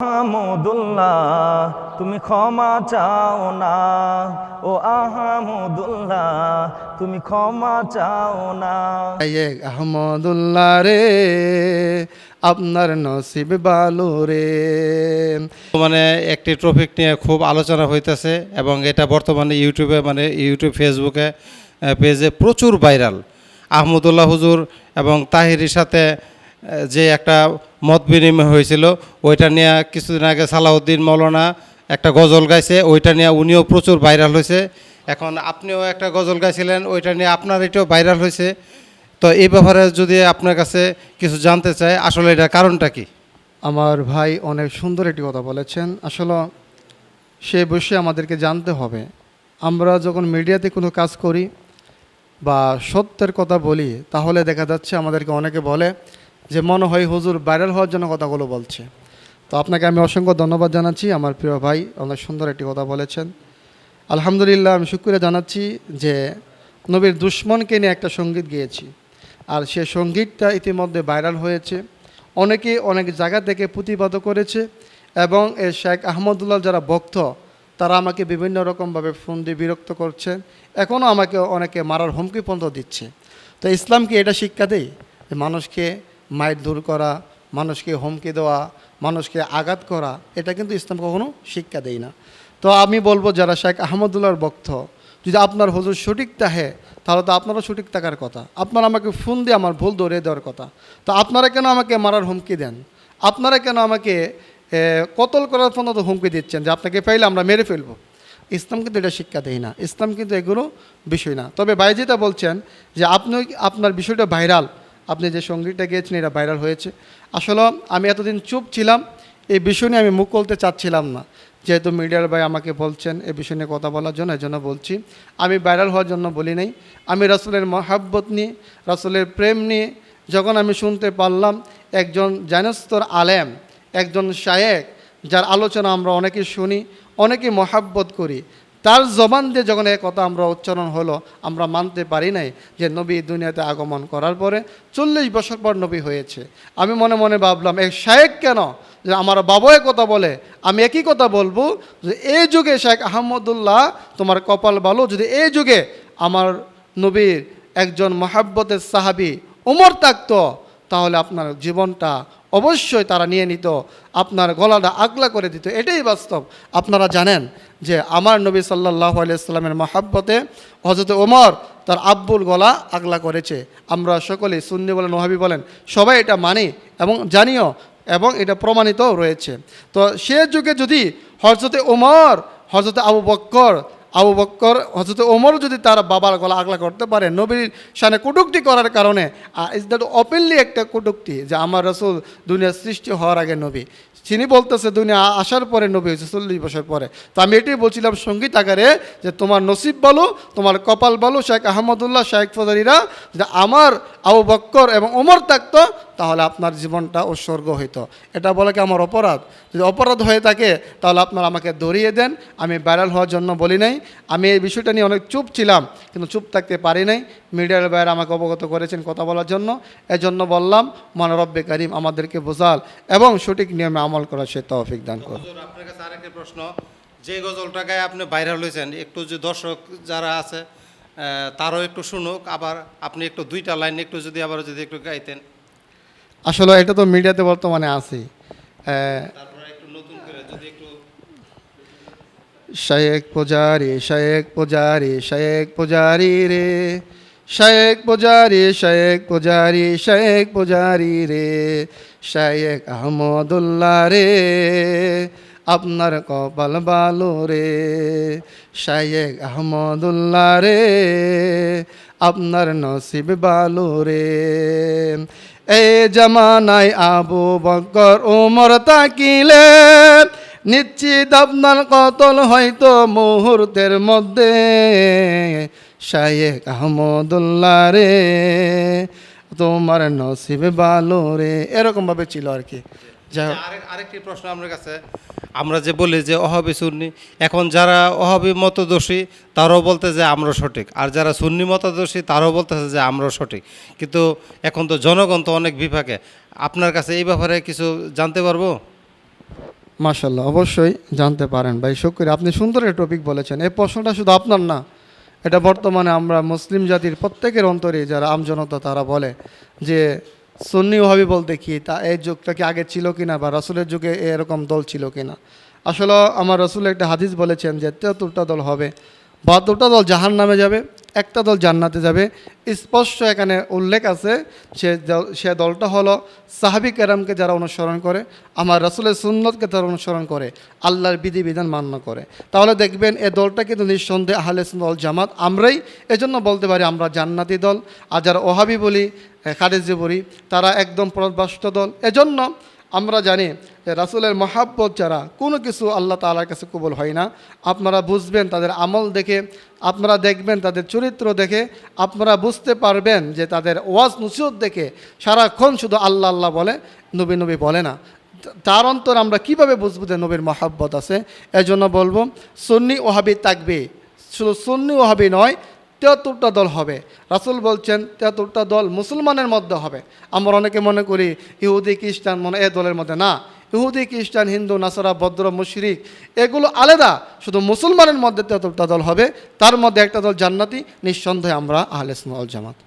আহমদুল্লাহ তুমি ক্ষমা চাও না। ও আহমদুল্লাহ তুমি ক্ষমা চাও না। আহমদুল্লাহ রে আপনার নসিব বালু রে। মানে একটি টপিক নিয়ে খুব আলোচনা হইতেছে এবং এটা বর্তমানে ইউটিউবে মানে ইউটিউব ফেসবুকে পেজে প্রচুর ভাইরাল আহমদুল্লাহ হুজুর এবং তাহিরির সাথে যে একটা মত বিনিময় হয়েছিল, ওইটা নিয়ে কিছুদিন আগে সালাউদ্দিন মৌলানা একটা গজল গাইছে, ওইটা নিয়ে উনিও প্রচুর ভাইরাল হয়েছে। এখন আপনিও একটা গজল গাইছিলেন, ওইটা নিয়ে আপনার এটাও ভাইরাল হয়েছে। তো এই ব্যাপারে যদি আপনার কাছে কিছু জানতে চাই আসলে এটা কারণটা কি? আমার ভাই অনেক সুন্দর একটি কথা বলেছেন। আসলে সে বিষয়ে আমাদেরকে জানতে হবে। আমরা যখন মিডিয়াতে কোনো কাজ করি বা সত্যের কথা বলি, তাহলে দেখা যাচ্ছে আমাদেরকে অনেকে বলে যে মনে হয় হুজুর ভাইরাল হওয়ার জন্য কথাগুলো বলছে। তো আপনাকে আমি অসংখ্য ধন্যবাদ জানাচ্ছি। আমার প্রিয় ভাই অনেক সুন্দর একটি কথা বলেছেন। আলহামদুলিল্লাহ, আমি শুক্রিয়া জানাচ্ছি যে নবীর দুশ্মনকে নিয়ে একটা সংগীত গেয়েছি। আর সে সঙ্গীতটা ইতিমধ্যে ভাইরাল হয়েছে। অনেকে অনেক জায়গা থেকে প্রতিবাদ করেছে এবং এ শেখ আহমদুল্লাহ যারা ভক্ত, তারা আমাকে বিভিন্ন রকমভাবে ফোন দিয়ে বিরক্ত করছেন এখনও আমাকে অনেকে মারার হুমকি পর্যন্ত দিচ্ছে। তো ইসলাম কি এটা শিক্ষা দেয়? যে মানুষকে মায়ের দূর করা, মানুষকে হুমকি দেওয়া, মানুষকে আঘাত করা, এটা কিন্তু ইসলাম কখনো শিক্ষা দেয় না। তো আমি বলব যারা শেখ আহমদুল্লাহর ভক্ত, যদি আপনার হুজুর সঠিক তাহে তাহলে তো আপনারও সঠিক থাকার কথা। আপনারা আমাকে ফোন দিয়ে আমার ভুল ধরিয়ে দেওয়ার কথা। তো আপনারা কেন আমাকে মারার হুমকি দেন? আপনারা কেন আমাকে কতল করার পর্যন্ত হুমকি দিচ্ছেন যে আপনাকে পাইলে আমরা মেরে ফেলব? ইসলাম কিন্তু এটা শিক্ষা দেয় না। ইসলাম কিন্তু এগুলো বিষয় না। তবে বাইজিতা বলছেন যে আপনি আপনার বিষয়টা ভাইরাল। আপনি যে সঙ্গীতটা গিয়েছেন, এটা ভাইরাল হয়েছে। আসলে আমি এতদিন চুপ ছিলাম, এই বিষয় নিয়ে আমি মুখ খুলতে চাচ্ছিলাম না। যেহেতু মিডিয়ার ভাই আমাকে বলছেন এ বিষয় নিয়ে কথা বলার জন্য, এই জন্য বলছি। আমি ভাইরাল হওয়ার জন্য বলি নাই। আমি রাসুলের মহাব্বত নিয়ে, রাসুলের প্রেম নিয়ে, যখন আমি শুনতে পারলাম, একজন জানস্তর আলেম, একজন শায়েক, যার আলোচনা আমরা অনেকে শুনি অনেকে মহাব্বত করি। তার জবান দিয়ে যখন এই কথা আমরা উচ্চারণ হলো, আমরা মানতে পারি নাই যে নবী দুনিয়াতে আগমন করার পরে চল্লিশ বছর পর নবী হয়েছে। আমি মনে মনে ভাবলাম এক শায়েক কেন? যে আমার বাবায় কথা বলে, আমি একই কথা বলব যে এই যুগে শেখ আহমদুল্লাহ, তোমার কপাল ভালো, যদি এই যুগে আমার নবীর একজন মহাব্বতের সাহাবি উমর থাকতো, তাহলে আপনার জীবনটা অবশ্যই তারা নিয়ে নিত, আপনার গলাটা আগলা করে দিত। এটাই বাস্তব। আপনারা জানেন যে আমার নবী সাল্লাহ আলিয়াল্লামের মহাব্বতে হজরত ওমর তার আব্বুল গলা আগলা করেছে। আমরা সকলে সুন্নি বলেন ওহাবি বলেন, সবাই এটা মানি এবং জানিও এবং এটা প্রমাণিত রয়েছে। তো সে যুগে যদি হজরতে ওমর হজরতে আবু বক্কর আবু বক্কর হজরত ওমর যদি তার বাবার গলা আগলা করতে পারে, নবীর সানে কটুক্তি করার কারণে ইজ দ্যাট ওপেনলি একটা কটুক্তি যে আমার রসুল দুনিয়ার সৃষ্টি হওয়ার আগে নবী। তিনি বলতেছে, দুনিয়া আসার পরে নবী হয়েছে চল্লিশ বছর পরে। তো আমি এটাই বলছিলাম সংগীত আকারে যে তোমার নসিব বলো, তোমার কপাল বলো, শেখ আহমদুল্লাহ, শেখ ফদারিরা যে আমার আবু বক্কর এবং ওমর থাকতো, তাহলে আপনার জীবনটা উৎসর্গ হইতো। এটা বলে কি আমার অপরাধ? যদি অপরাধ হয়ে থাকে, তাহলে আপনারা আমাকে ধরিয়ে দেন, আমি ভাইরাল হওয়ার জন্য বলি নাই। আমি এই বিষয়টা নিয়ে অনেক চুপ ছিলাম কিন্তু চুপ থাকতে পারি নাই। মিডিয়ার বাইরে আমাকে অবগত করেছেন কথা বলার জন্য। এজন্য বললাম মানরব্বে কারিম আমাদেরকে বোঝাল এবং সঠিক নিয়মে আমল করা সে তৌফিক দান করুন। আপনার কাছে আরেকটি প্রশ্ন। যে গজলটা গায়ে আপনি ভাইরাল হয়েছেন একটু যে দর্শক যারা আছে তারও একটু শুনুক। আবার আপনি একটু দুইটা লাইন একটু যদি আবার যদি একটু গাইতেন। আসলে এটা তো মিডিয়াতে বর্তমানে তারপরে একটু নতুন করে যদি একটু শায়েক পূজারি শায়েক পূজারি শায়েক পূজারি রে। শায়েক পূজারি শায়েক পূজারি শায়েক পূজারি রে। শায়েক আহমদুল্লাহ রে, আপনার কপাল বালো রে। শায়েক আহমদুল্লাহ রে, আপনার নসিব বালো রে। এ জামানায় আবু বকর ওমর তাকিলেন নিশ্চিত আপনার কতল হয়তো মুহূর্তের মধ্যে। শায়েক আহমদুল্লাহ রে, তোমার নসিব বালো রে। এরকমভাবে ছিল আর কি। যাই আরেকটি প্রশ্ন আমার কাছে। আমরা যে বলি যে অহাবি সুন্নি, এখন যারা অহাবি মতদোষী, তারাও বলতে যে আমরা সঠিক। আর যারা সুন্নি মতদোষী, তারাও বলতেছে যে আমরা সঠিক। কিন্তু এখন তো জনগণ তো অনেক বিভাগে। আপনার কাছে এই ব্যাপারে কিছু জানতে পারব? মাশাল্লাহ অবশ্যই জানতে পারেন। ভাই, শুক্রিয়া। আপনি সুন্দর একটা টপিক বলেছেন। এই প্রশ্নটা শুধু আপনার না, এটা বর্তমানে আমরা মুসলিম জাতির প্রত্যেকের অন্তরে যারা আমজনতা, তারা বলে যে, সুন্নি ওহাবি বলতে কি, তা এই যুগটা কি আগে ছিল কিনা বা রসুলের যুগে এরকম দল ছিল কিনা? আসলে আমার রসুল একটা হাদিস বলেছেন যে, তেতুরটা দল হবে, বাহাত্তরটা দল জাহান নামে যাবে একটা দল জান্নাতে যাবে। স্পষ্ট এখানে উল্লেখ আছে, সে সে দলটা হলো সাহাবি কেরামকে যারা অনুসরণ করে, আমার রসুলের সুন্নতকে তারা অনুসরণ করে, আল্লাহর বিধিবিধান মান্য করে। তাহলে দেখবেন এ দলটা কিন্তু নিঃসন্দেহে আহলে দল জামাত। আমরাই এজন্য বলতে পারি আমরা জান্নাতি দল। আর যারা ওহাবি বলি খারেজি বলি, তারা একদম প্রবাষ্ট দল। এজন্য আমরা জানি যে রাসুলের মহাব্বত ছাড়া কোনো কিছু আল্লাহ তালার কাছে কবল হয় না। আপনারা বুঝবেন তাদের আমল দেখে, আপনারা দেখবেন তাদের চরিত্র দেখে, আপনারা বুঝতে পারবেন যে তাদের ওয়াজ নসিহত দেখে সারাক্ষণ শুধু আল্লাহ আল্লাহ বলে, নবী নবী বলে না। তার অন্তর আমরা কীভাবে বুঝব যে নবীর মহাব্বত আছে? এজন্য বলব, সুন্নি ওহাবি তাকবে শুধু সুন্নি ওহাবি নয় তেহাত্তরটা দল হবে। রাসুল বলছেন তেহাত্তরটা দল মুসলমানের মধ্যে হবে। আমরা অনেকে মনে করি, ইহুদি, খ্রিস্টান মনে এ দলের মধ্যে। না, ইহুদি, খ্রিস্টান, হিন্দু, নাসারা, ভদ্র, মুশরিক, এগুলো আলাদা। শুধু মুসলমানের মধ্যে তেহাত্তরটা দল হবে, তার মধ্যে একটা দল জান্নাতি। নিঃসন্দেহে আমরা আহলে জামাত।